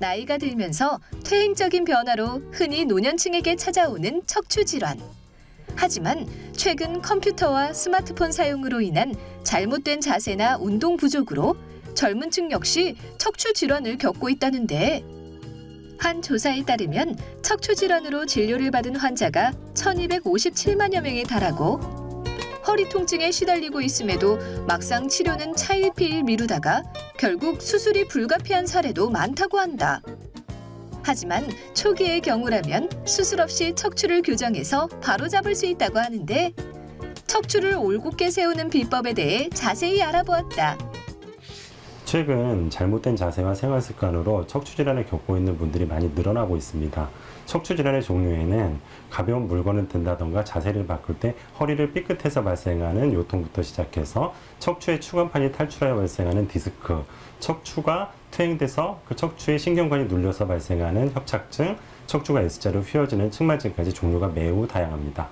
나이가 들면서 퇴행적인 변화로 흔히 노년층에게 찾아오는 척추 질환. 하지만 최근 컴퓨터와 스마트폰 사용으로 인한 잘못된 자세나 운동 부족으로 젊은 층 역시 척추 질환을 겪고 있다는데 한 조사에 따르면 척추 질환으로 진료를 받은 환자가 1257만여 명에 달하고 허리 통증에 시달리고 있음에도 막상 치료는 차일피일 미루다가 결국 수술이 불가피한 사례도 많다고 한다. 하지만 초기의 경우라면 수술 없이 척추를 교정해서 바로 잡을 수 있다고 하는데 척추를 올곧게 세우는 비법에 대해 자세히 알아보았다. 최근 잘못된 자세와 생활 습관으로 척추 질환을 겪고 있는 분들이 많이 늘어나고 있습니다. 척추 질환의 종류에는 가벼운 물건을 든다던가 자세를 바꿀 때 허리를 삐끗해서 발생하는 요통부터 시작해서 척추의 추간판이 탈출하여 발생하는 디스크, 척추가 퇴행돼서 그 척추의 신경관이 눌려서 발생하는 협착증, 척추가 S자로 휘어지는 측만증까지 종류가 매우 다양합니다.